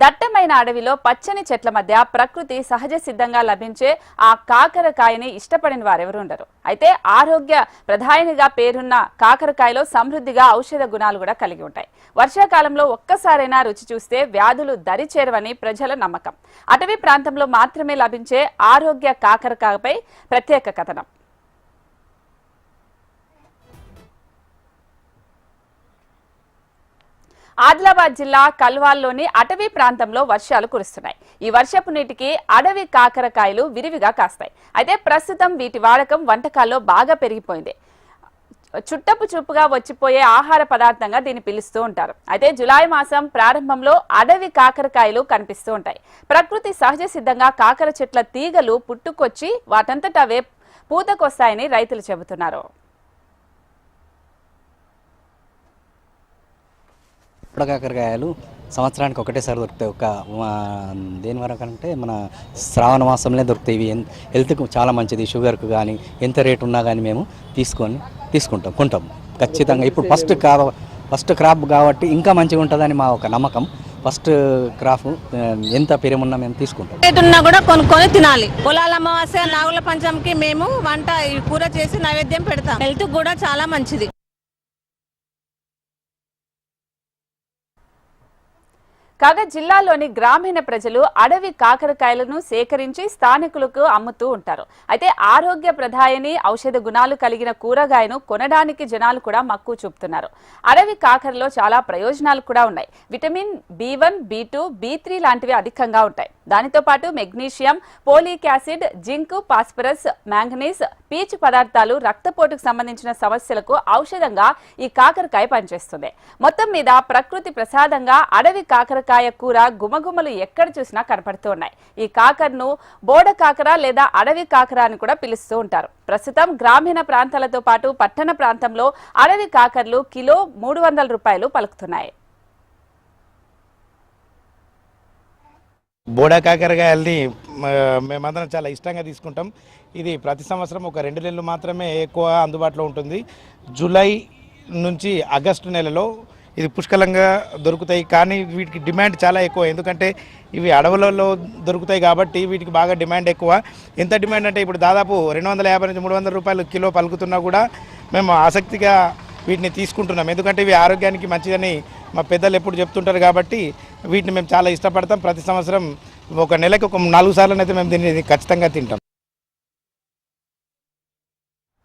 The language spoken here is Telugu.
దట్టమైన అడవిలో పచ్చని చెట్ల మధ్య ప్రకృతి సహజ సిద్ధంగా లభించే ఆ కాకరకాయని ఇష్టపడిన వారెవరు ఉండరు. అయితే ఆరోగ్య ప్రధానిగా పేరున్న కాకరకాయలో సమృద్ధిగా ఔషధ గుణాలు కూడా కలిగి ఉంటాయి. వర్షాకాలంలో ఒక్కసారైనా రుచి చూస్తే వ్యాధులు దరి చేరవని ప్రజల నమ్మకం. అటవీ ప్రాంతంలో మాత్రమే లభించే ఆరోగ్య కాకరకాయపై ప్రత్యేక కథనం. ఆదిలాబాద్ జిల్లా కల్వాల్లోని అటవీ ప్రాంతంలో వర్షాలు కురుస్తున్నాయి. ఈ వర్షపు నీటికి అడవి కాకరకాయలు విరివిగా కాస్తాయి. అయితే ప్రస్తుతం వీటి వాడకం వంటకాల్లో బాగా పెరిగిపోయింది. చుట్టపు చూపుగా వచ్చిపోయే ఆహార పదార్థంగా దీన్ని పిలుస్తూ ఉంటారు. అయితే జులై మాసం ప్రారంభంలో అడవి కాకరకాయలు కనిపిస్తూ ఉంటాయి. ప్రకృతి సహజ సిద్ధంగా కాకర చెట్ల తీగలు పుట్టుకొచ్చి వాటంతట అవే పూతకొస్తాయని రైతులు చెబుతున్నారు. కాకరకాయలు సంవత్సరానికి ఒకటేసారి దొరుకుతాయి. ఒక దేని వరకు అంటే మన శ్రావణ మాసంలో దొరుకుతాయి. ఇవి హెల్త్కు చాలా మంచిది. షుగర్కు కానీ ఎంత రేట్ ఉన్నా కానీ మేము తీసుకొని తీసుకుంటాం కొంటాం. ఖచ్చితంగా ఇప్పుడు ఫస్ట్ కా ఫస్ట్ క్రాప్ కాబట్టి ఇంకా మంచిగా ఉంటుందని మా ఒక నమ్మకం. ఫస్ట్ క్రాప్ ఎంత పెరమున్నా మేము తీసుకుంటాం. రేట్ ఉన్నా కూడా కొనుక్కొని తినాలి. పొలాల అమావాస్య నాగుల పంచంకి మేము వంట కూర చేసి నైవేద్యం పెడతాం. హెల్త్ కూడా చాలా మంచిది. కాగా జిల్లాలోని గ్రామీణ ప్రజలు అడవి కాకరకాయలను సేకరించి స్థానికులకు అమ్ముతూ ఉంటారు. అయితే ఆరోగ్య ప్రధాయని ఔషధ గుణాలు కలిగిన కూరగాయను కొనడానికి జనాలు కూడా మక్కువ చూపుతున్నారు. అడవి కాకరలో చాలా ప్రయోజనాలు కూడా ఉన్నాయి. Vitamin B one B two B three లాంటివి అధికంగా ఉంటాయి. దానితో పాటు magnesium folic acid zinc phosphorus manganese పీచు పదార్థాలు రక్తపోటుకు సంబంధించిన సమస్యలకు ఔషధంగా ఈ కాకరకాయ పనిచేస్తుంది. మొత్తం మీద ప్రకృతి ప్రసాదంగా అడవి కాకరకాయ కూర గుమగుమలు ఎక్కడ చూసినా కనపడుతూ ఉన్నాయి. ఈ కాకరను బోడ కాకర లేదా అడవి కాకర అని కూడా పిలుస్తూ ఉంటారు. ప్రస్తుతం గ్రామీణ ప్రాంతాలతో పాటు పట్టణ ప్రాంతంలో అడవి కాకరలు కిలో మూడు వందల రూపాయలు పలుకుతున్నాయి. బోడా కాకరకాయల్ని మేమందరం చాలా ఇష్టంగా తీసుకుంటాం. ఇది ప్రతి సంవత్సరం ఒక రెండు నెలలు మాత్రమే ఎక్కువ అందుబాటులో ఉంటుంది. జూలై నుంచి ఆగస్టు నెలలో ఇది పుష్కలంగా దొరుకుతాయి. కానీ వీటికి డిమాండ్ చాలా ఎక్కువ. ఎందుకంటే ఇవి అడవులలో దొరుకుతాయి కాబట్టి వీటికి బాగా డిమాండ్ ఎక్కువ. ఎంత డిమాండ్ అంటే ఇప్పుడు దాదాపు రెండు వందల యాభై నుంచి మూడు వందల రూపాయలు కిలో పలుకుతున్నా కూడా మేము ఆసక్తిగా వీటిని తీసుకుంటున్నాం. ఎందుకంటే ఇవి ఆరోగ్యానికి మంచిదని మా పెద్దలు ఎప్పుడు చెప్తుంటారు కాబట్టి వీటిని మేము చాలా ఇష్టపడతాం. ప్రతి సంవత్సరం ఒక నెలకు ఒక నాలుగు సార్లు అయితే మేము దీన్ని ఖచ్చితంగా తింటాం.